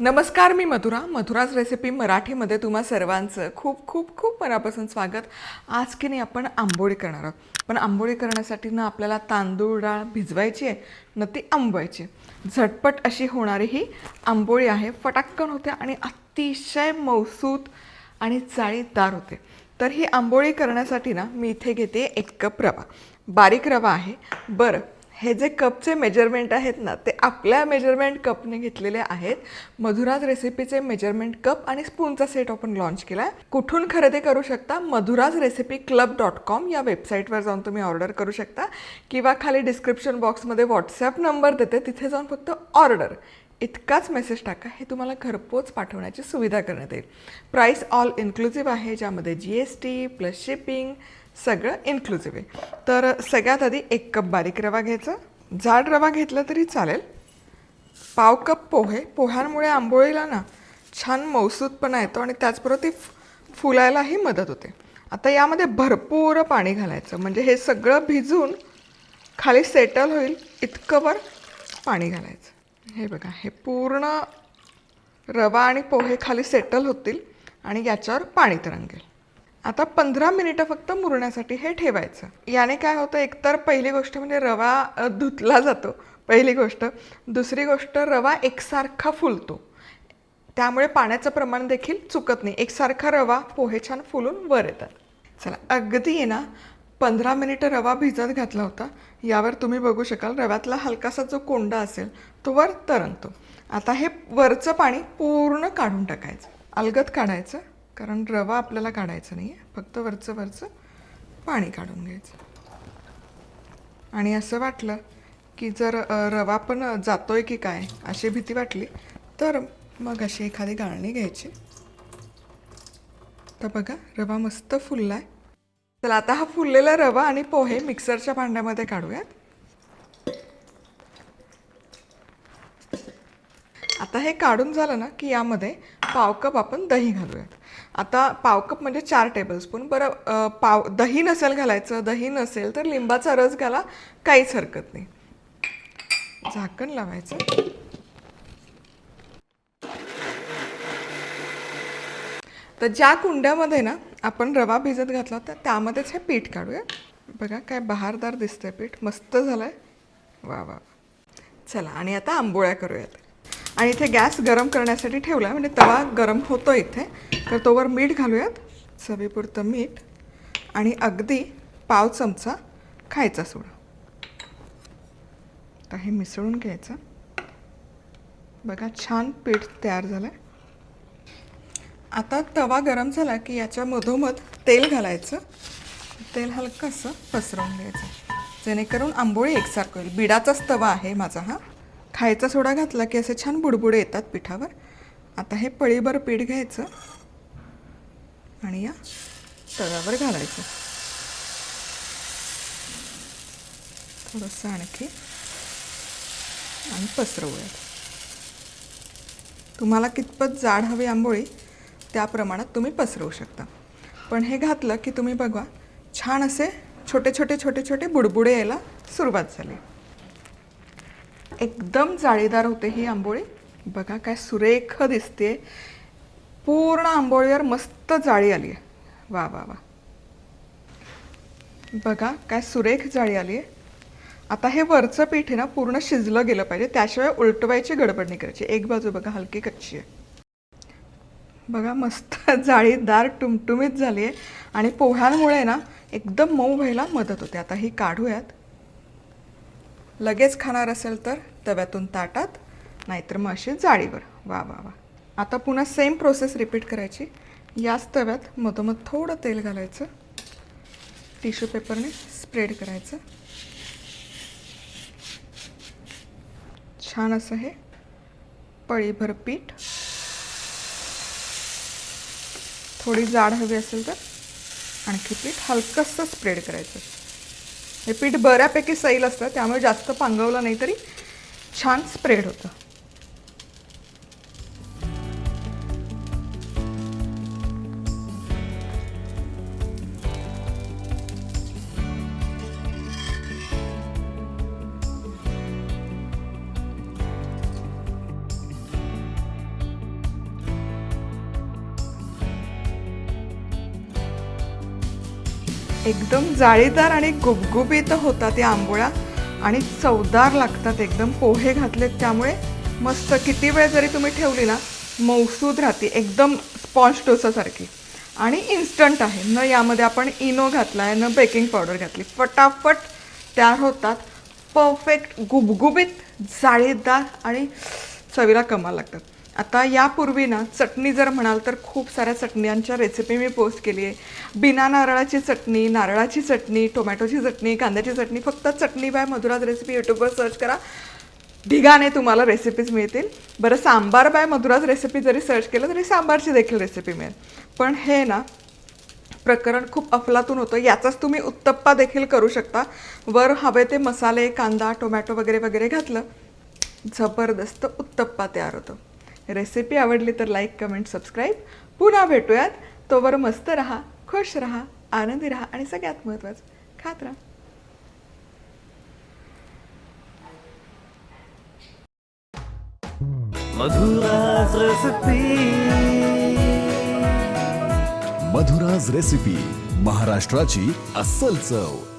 नमस्कार मी मधुरा. मधुराज रेसिपी मराठीमध्ये तुम्हा सर्वांचं खूप खूप खूप मनापासून स्वागत. आज की नाही आपण आंबोळी करणार आहोत. पण आंबोळी करण्यासाठी ना आपल्याला तांदूळ डाळ भिजवायची आहे न ती आंबवायची आहे. झटपट अशी होणारी ही आंबोळी आहे. फटाक्कन होते आणि अतिशय मौसूत आणि चाळीदार होते. तर ही आंबोळी करण्यासाठी ना मी इथे घेते एक कप रवा. बारीक रवा आहे. बरं हे जे कपचे मेजरमेंट आहेत ना ते आपल्या मेजरमेंट कपने घेतलेले आहेत. मधुराज रेसिपीचे मेजरमेंट कप आणि स्पूनचा सेट आपण लॉन्च केला आहे. कुठून खरेदी करू शकता? Madhura's recipe club dot com या वेबसाईटवर जाऊन तुम्ही ऑर्डर करू शकता. किंवा खाली डिस्क्रिप्शन बॉक्समध्ये व्हॉट्सॲप नंबर देते तिथे जाऊन फक्त ऑर्डर इतकाच मेसेज टाका हे तुम्हाला घरपोच पाठवण्याची सुविधा करण्यात येईल. प्राईस ऑल इन्क्लुझिव्ह आहे ज्यामध्ये G S T plus shipping सगळं इन्क्लुझिव्ह आहे. तर सगळ्यात आधी एक कप बारीक रवा घ्यायचा. जाड रवा घेतला तरी चालेल. पाव कप पोहे. पोह्यांमुळे आंबोळीला ना छान मौसूदपणा येतो आणि त्याचबरोबर ती फुलायलाही मदत होते. आता यामध्ये भरपूर पाणी घालायचं. म्हणजे हे सगळं भिजून खाली सेटल होईल इतकंवर पाणी घालायचं. हे बघा हे पूर्ण रवा आणि पोहे खाली सेटल होतील आणि याच्यावर पाणी तरंगेल. आता पंधरा मिनिटं फक्त मुरण्यासाठी हे ठेवायचं. याने काय होतं एकतर पहिली गोष्ट म्हणजे रवा धुतला जातो. पहिली गोष्ट. दुसरी गोष्ट रवा एकसारखा फुलतो. त्यामुळे पाण्याचं प्रमाण देखील चुकत नाही. एकसारखा रवा पोहे छान फुलून वर येतात. चला अगदी आहे ना. पंधरा मिनिटं रवा भिजत घातला होता. यावर तुम्ही बघू शकाल रव्यातला हलकासा जो कोंडा असेल तो वर तरंगतो. आता हे वरचं पाणी पूर्ण काढून टाकायचं. अलगद काढायचं. कारण रवा आपल्याला काढायचा नाही आहे फक्त वरचं वरचं पाणी काढून घ्यायचं. आणि असं वाटलं की जर रवा पण जातोय की काय अशी भीती वाटली तर मग अशी एखादी गाळणी घ्यायची. तर बघा रवा मस्त फुलला आहे चला आता हा फुललेला रवा आणि पोहे मिक्सरच्या भांड्यामध्ये काढूयात. आता हे काढून झालं ना की यामध्ये पाव कप आपण दही घालूयात. आता पावकप म्हणजे चार टेबलस्पून बरं पाव दही नसेल घालायचं दही नसेल तर लिंबाचा रस घाला काहीच हरकत नाही. झाकण लावायचं. तर ज्या कुंड्यामध्ये ना आपण रवा भिजत घातला होता त्यामध्येच हे पीठ काढूया. बघा काय बहारदार दिसतंय पीठ. मस्त झालंय. वा वा वा. चला आणि आता आंबोळ्या करूयात. आणि इथे गॅस गरम करण्यासाठी ठेवला. म्हणजे तवा गरम होतो इथे. तर तोवर मीठ घालूयात. चवीपुरतं मीठ. आणि अगदी पाव चमचा खायचा सोडा. आता हे मिसळून घ्यायचं. बघा छान पीठ तयार झालं आहे आता तवा गरम झाला की याच्या मधोमध तेल घालायचं. तेल हलकंसं पसरवून घ्यायचं. जेणेकरून आंबोळी एकसारखं होईल. बिडाचाच तवा आहे माझा हा. खायचा सोडा घातला की असे छान बुडबुडे येतात पिठावर. आता हे पळीभर पीठ घ्यायचं. आणि या तव्यावर घालायचं. थोडंसं आणखी. आणि पसरवूयात. तुम्हाला कितपत जाड हवी आंबोळी त्या प्रमाणात तुम्ही पसरवू शकता. पण हे घातलं की तुम्ही बघा छान असे छोटे छोटे छोटे छोटे बुडबुडे यायला सुरुवात झाली. एकदम जाळीदार होते ही आंबोळी. बघा काय सुरेख दिसते पूर्ण आंबोळीवर मस्त जाळी आली आहे वा वा वा. बघा काय सुरेख जाळी आली आहे आता हे वरचं पीठ आहे ना पूर्ण शिजलं गेलं पाहिजे. त्याशिवाय उलटवायची गडबड नाही करायची. एक बाजू बघा हलकी कच्ची आहे. बघा मस्त जाळीदार टुमटुमीत झाली आहे आणि पोह्यांमुळे ना एकदम मऊ व्हायला मदत होते. आता ही काढूयात. लगेच खाणार असेल तर तव्यातून ताटात नाहीतर मग अशी जाळीवर. वा वा वा. आता पुन्हा सेम प्रोसेस रिपीट करायची. याच तव्यात मधोमध थोडं तेल घालायचं. टिश्यू पेपरने स्प्रेड करायचं. छान असं हे पळीभर पीठ. थोडी जाड हवी असेल तर आणखी पीठ हलकंसं स्प्रेड करायचं. हे पीठ बऱ्यापैकी सैल असतं त्यामुळे जास्त पांगवलं नाही तरी छान स्प्रेड होतं. एकदम जाळीदार आणि गुबगुबीत होतात या आंबोळ्या आणि चवदार लागतात एकदम. पोहे घातलेत त्यामुळे मस्त. किती वेळ जरी तुम्ही ठेवली ना मौसूद राहते. एकदम स्पॉन्ज डोसासारखी. आणि इन्स्टंट आहे. न यामध्ये आपण इनो घातला आहे न बेकिंग पावडर घातली. फटाफट तयार होतात. परफेक्ट गुबगुबीत जाळीदार आणि चवीला कमाल लागतात. आता यापूर्वी ना चटणी जर म्हणाल तर खूप साऱ्या चटण्यांच्या रेसिपी मी पोस्ट केली आहे. बिना नारळाची चटणी नारळाची चटणी टोमॅटोची चटणी कांद्याची चटणी फक्त चटणी बाय मधुराज रेसिपी यूट्यूबवर सर्च करा. ढिगाने तुम्हाला रेसिपीज मिळतील. बरं सांबार बाय मधुराज रेसिपी जरी सर्च केलं तरी सांबारची देखील रेसिपी मिळेल. पण हे ना प्रकरण खूप अफलातून होतं. याचाच तुम्ही उत्तप्पा देखील करू शकता. वर हवे ते मसाले कांदा टोमॅटो वगैरे वगैरे घातलं. जबरदस्त उत्तप्पा तयार होतो. रेसिपी आवडली तर लाईक कमेंट सबस्क्राईब. पुन्हा भेटूयात. तोवर मस्त राहा खुश राहा आनंदी राहा आणि सगळ्यात महत्त्वाचं खात राहा. मधुराज रेसिपी. मधुराज रेसिपी महाराष्ट्राची अस्सल चव.